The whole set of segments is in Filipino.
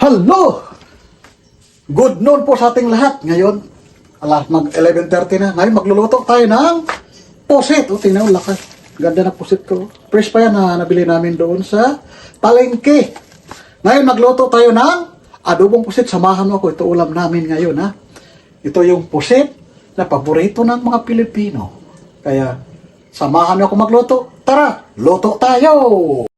Hello! Good noon po sa ating lahat. Ngayon, alas mag 11.30 na. Ngayon magluluto tayo ng pusit. O, tingnan mo, laki. Ganda na pusit ko. Fresh pa yan na nabili namin doon sa palengke. Ngayon magluto tayo ng adobong pusit. Samahan mo ako. Ito ulam namin ngayon, ha? Ito yung pusit na paborito ng mga Pilipino. Kaya, samahan mo ako magluto. Tara, luto tayo!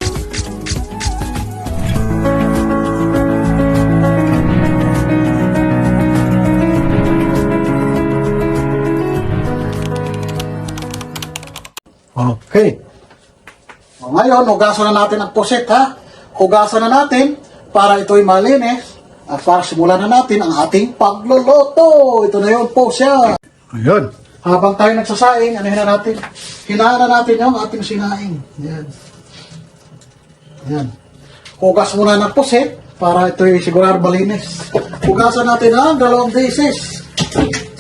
O, Ngayon, hugasan na natin ang pusit, ha? Hugasan na natin para ito'y malinis at para simulan na natin ang ating pagluluto. Ito na yun po siya. Ayun. Habang tayo nagsasaing, ano na natin? Hinaan na natin yung ating sinaing. Yan. Yan. Hugas muna ng pusit para ito'y sigurado malinis. Hugasan natin ang dalawang beses.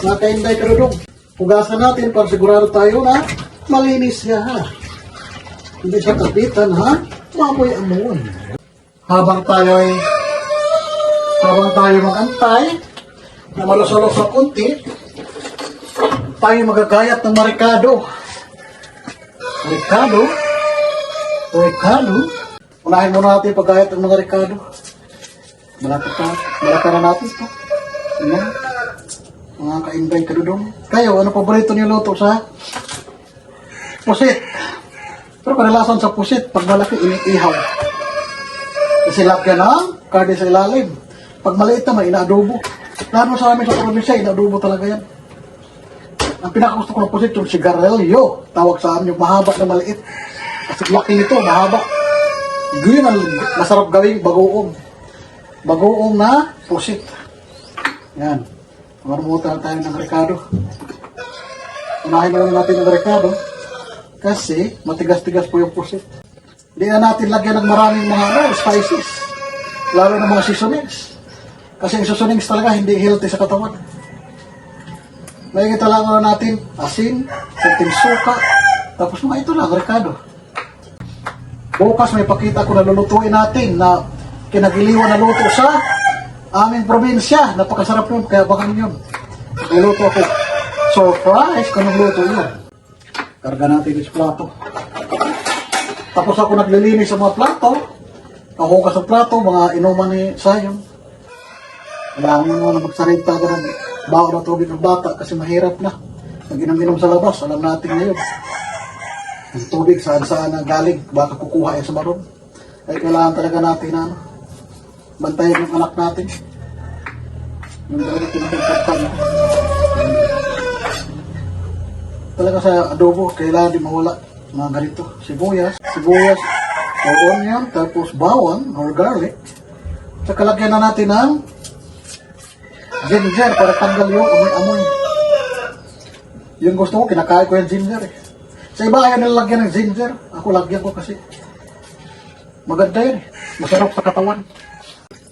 Nakainday ka rin Hugasan natin para sigurado tayo na malinis siya ha. Hindi siya kapitan ha. Mamoy amoy. Habang tayo ay habang tayo magantay na malusalos sa kunti, tayo magagayat ng marikado. Marikado? Marikado? Unahin muna natin paggayat ng mga rikado. Malapit na, malapit na natin ito. Ayan. Mga ka-invite ka doon. Kayo, ano paborito niyo luto sa pusit? Pero kadalasan sa pusit, pag malaki, iniihaw. Kasi lagyan ng karne sa ilalim. Pag maliit naman, inaadobo. Lalo sa amin sa probinsya, inaadobo talaga yan. Ang pinakagusto ko ng pusit, yung sigarilyo. Tawag sa amin yung mahaba na maliit. Kasi laki nito, mahaba. Yun ang masarap gawing bagoong. Bagoong na pusit. Yan. Marumutan tayo ng rekado. Unahin muna natin ang rekado. Kasi matigas-tigas po yung pusit. Hindi na natin lagyan ng maraming mga ano, spices. Lalo ng mga seasonings. Kasi yung seasonings talaga hindi healthy sa katawan. Makikita lang natin, asin, kunting suka, tapos mga ito lang, rekado. Bukas may pakita ko na lulutuin natin na kinagiliwan na luto sa aming probinsya. Napakasarap yun, kaya baka yun. Luluto ako. Surprise kung luto yun. Karga natin yung plato. Tapos ako naglilinis sa mga plato. Kahugas ng plato, mga inuman ni Sayong. Kailangan mo na magsarita ka ng bawa na tubig ng bata kasi mahirap na. Pag inom-inom sa labas, alam natin ngayon. Ang tubig saan saan na galing, baka kukuha yan sa maron. Kaya kailangan talaga natin na ano, bantayan yung anak natin. Yung talaga pinapagpagpan. Talaga sa adobo, kailangan di mawala mga ganito. Sibuyas, sibuyas, or onion, tapos bawang or garlic. Sa kalagyan na natin ng ginger para tanggal yung amoy-amoy. Yung gusto ko, kinakain ko yung ginger eh. Sa iba ayaw nila lagyan ng ginger. Ako lagyan ko kasi maganda yun eh. Masarap sa katawan.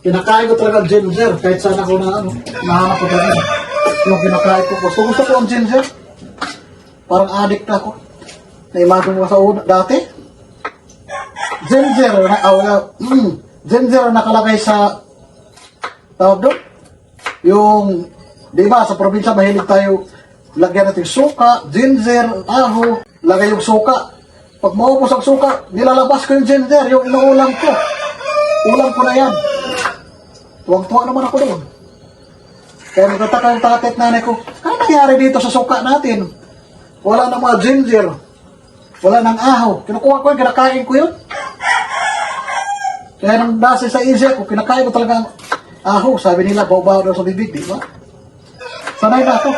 Kinakain ko talaga ginger kahit saan ako na ano, nahanap ko talaga. Yung kinakain ko. Gusto gusto ko ang ginger. Parang addict na ako. Na-imagine ko sa una, dati. Ginger na, ah, wala, mm, ginger na nakalagay sa tawag doon. Yung, di ba, sa probinsya mahilig tayo lagyan natin suka, ginger, aho, lagay yung suka. Pag maubos ang suka, nilalabas ko yung ginger, yung inuulam ko. Ulam ko na yan. Tuwang-tuwa naman ako doon. Kaya nagtataka yung tatay at nanay ko, ano nangyari dito sa suka natin? Wala nang mga ginger. Wala nang aho. Kinukuha ko yun, kinakain ko yun. Kaya nang base sa isip ko, kinakain ko talaga ang aho. Sabi nila, bawa daw sa bibig, di ba? Sanay na ako.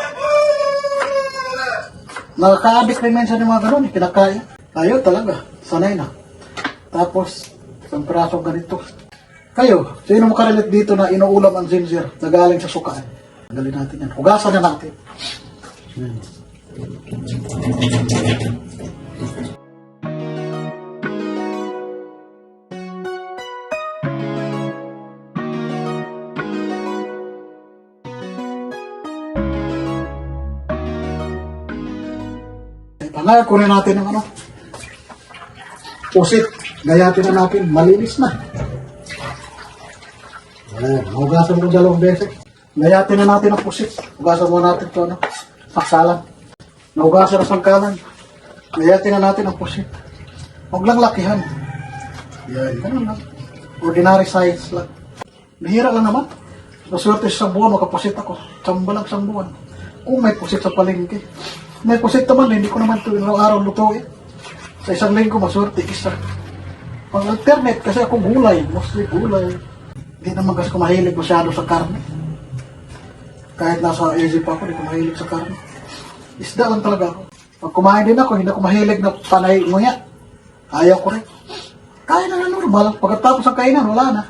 Nakaka-addict rin minsan yung mga ganun, kinakain. Ayun talaga, sanay na. Tapos, isang piraso ganito. Kayo, sino makarelate dito na inuulam ang ginger na galing sa sukaan? Tanggalin natin yan. Hugasan na natin. Yan. Ngayon, kunin natin ang ano. Pusit. Gayatin na natin. Malinis na. Ayan, hugasan mo dalawang beses. Layatin na natin ang pusit. Hugasan mo natin ito, ano? Saksalan. Nahugasan na sangkalan. Layatin na natin ang pusit. Huwag lang lakihan. Yan, ganun lang. Ordinary size lang. Bihira lang naman. Maswerte sa buwan, makapusit ako. Tsamba lang sa buwan. Kung may pusit sa palengke. May pusit naman, hindi ko naman ito ilang araw lutuin. Sa isang linggo, maswerte isa. Pag alternate, kasi ako gulay, mostly gulay. Hindi naman kasi ko masyado sa karne. Kahit nasa AZ pa ako, hindi ko sa karne. Isda lang talaga ako. Pag kumain din ako, hindi ako mahilig na panay nguya. Ayaw ko rin. Kain na na normal. Pagkatapos ng kainan, wala na.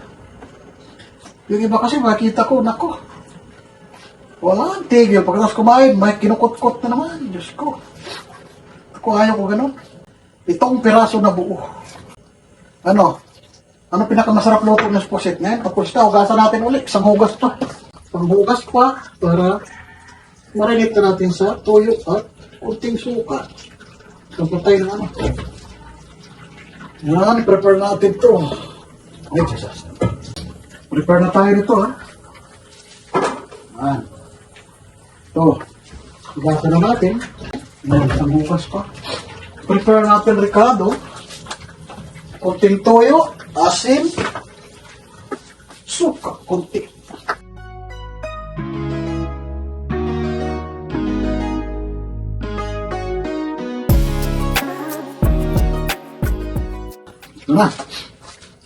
Yung iba kasi makita ko, nako. Wala ang tigil. Pagkatapos kumain, may kinukot-kot na naman. Diyos ko. Ako ayaw ko ganun. Itong piraso na buo. Ano? Ano pinakamasarap luto ng sposit ngayon? Tapos na, hugasan natin ulit. Isang hugas pa. Isang hugas pa para marinate na natin sa toyo at kunting suka. Isang patay na ano. Yan, prepare natin to. Ay, Jesus. Prepare na tayo nito, ha? Yan. Ito. Hugasan na natin. Yan, isang hugas pa. Prepare natin Ricardo. Kunting toyo, asin, suka, kunti. Na.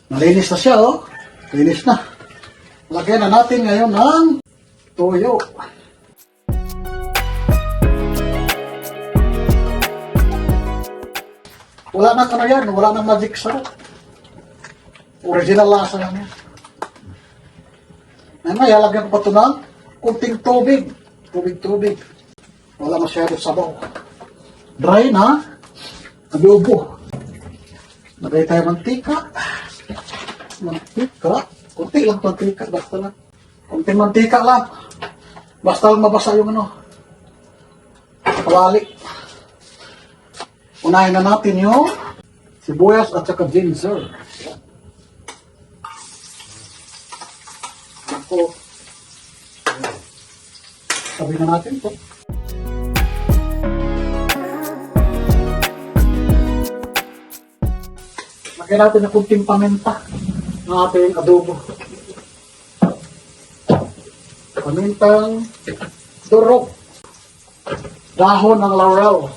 Malinis na siya, oh. Linis na. Lagyan na natin ngayon ng toyo. Wala na ano yan, wala na magic sarap. Original lasa lang yan. Ay, may halagyan ko pa ito ng kunting tubig. Tubig-tubig. Wala masyado sabaw. Dry na. Adobo. Lagay tayo mantika. Mantika. Kunti lang mantika. Basta lang. Kunting mantika lang. Basta lang mabasa yung ano. Kawali. Unahin na natin yung sibuyas at saka ginger. Ako. Sabi na natin ito. Lagyan natin ng kunting paminta ng ating adobo. Pamintang durog. Dahon ng laurel.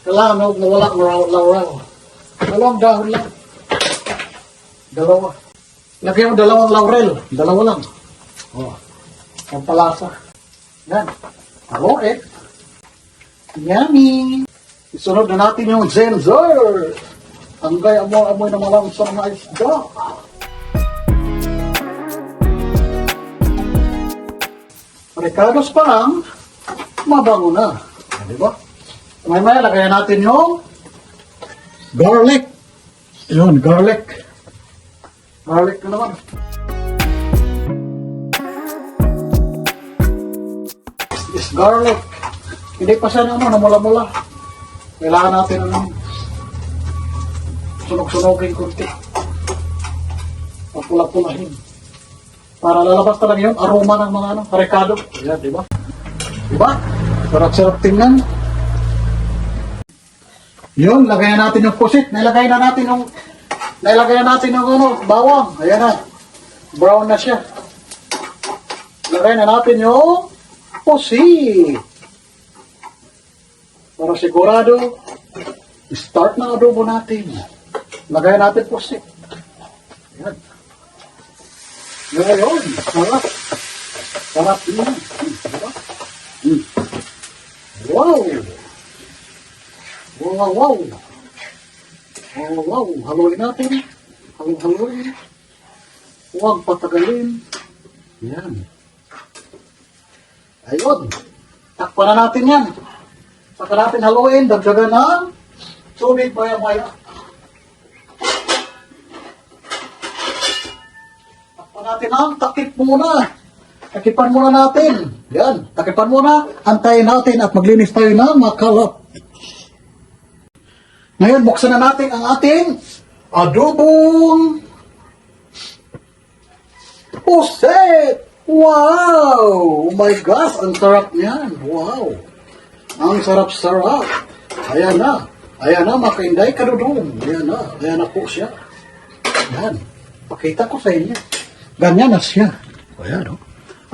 Kailangan huwag nawala ng laurel. Dalawang dahon lang. Dalawa. Lagyan mo dalawang laurel. Dalawa lang. Oh. Ang palasa. Yan. Hello, eh. Yummy. Isunod na natin yung Zenzer. Tanggay amoy-amoy na malangsang na isda. Ricardo's pa lang, mabango na. Di ba? May maya, lagayan natin yung garlic. Yun, garlic. Garlic na naman. Is garlic. Hindi pa siya naman, namula-mula. Kailangan natin ano, sunog-sunogin kunti. Pagpula-pulahin. Para lalabas talaga yung aroma ng mga ano, rekado. Ayan, di ba? Di ba? Sarap-sarap tingnan. Yun, lagayan natin yung pusit. Nilagay na natin yung Nailagay na natin yung ano, bawang. Ayan na. Brown na siya. Lagay na natin yung pusit. Para sigurado, start na adobo natin. Lagay natin pusit. Ayan. Ngayon, sarap. Sarap yun. Diba? Mm. Wow! Wow, wow, wow. Wow. Haluin natin. Haluin-haluin. Huwag patagalin. Yan. Ayun. Takpan na natin yan. Saka natin haluin. Dagdagan ng tubig maya-maya. Takpan natin ang takip muna. Takipan muna natin. Yan. Takipan muna. Antayin natin at maglinis tayo ng makalap. Ngayon, buksan na natin ang ating adobong Puset! Wow! Oh my gosh, ang sarap niyan. Wow! Ang sarap-sarap. Ayan na. Ayan na, makainday ka doon. Ayan na. Ayan na po siya. Yan. Pakita ko sa inyo. Ganyan na siya. Ayan o.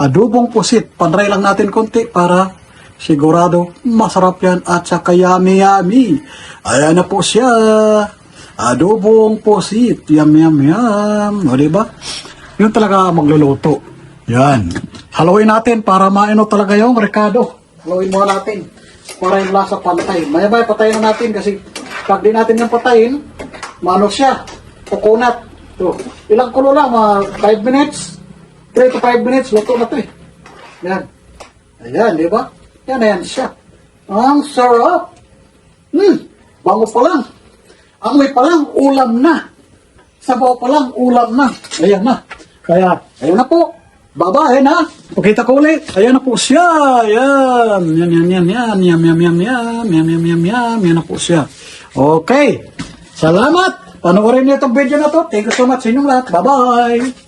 Adobong pusit. Panray lang natin konti para sigurado masarap yan at saka yummy yummy. Ayan na po siya. Adobong pusit. Yum yum yum. O diba? Yun talaga magluluto. Yan. Haluin natin para maino talaga yung Ricardo. Haluin muna natin. Para yung lasa pantay. Maya-maya patayin na natin kasi pag di natin yung patayin, maano siya? Coconut. So, ilang kulo lang, mga 5 minutes. 3 to 5 minutes, luto na to eh. Yan. Ayan, di ba? Yan, ayan siya. Ang sarap. Hmm, bango pa lang. Amoy pa lang, ulam na. Sabaw pa lang, ulam na. Ayan na. Kaya, ayan na po. Babae na. Pakita ko ulit. Ayan na po siya. Ayan. Yan, yan, yan, yan. Yam, yam, yam, yam. Yam, yam, yam, yam. Yan na po siya. Okay. Salamat. Panoorin niyo itong video na to. Thank you so much sa inyong lahat. Bye-bye.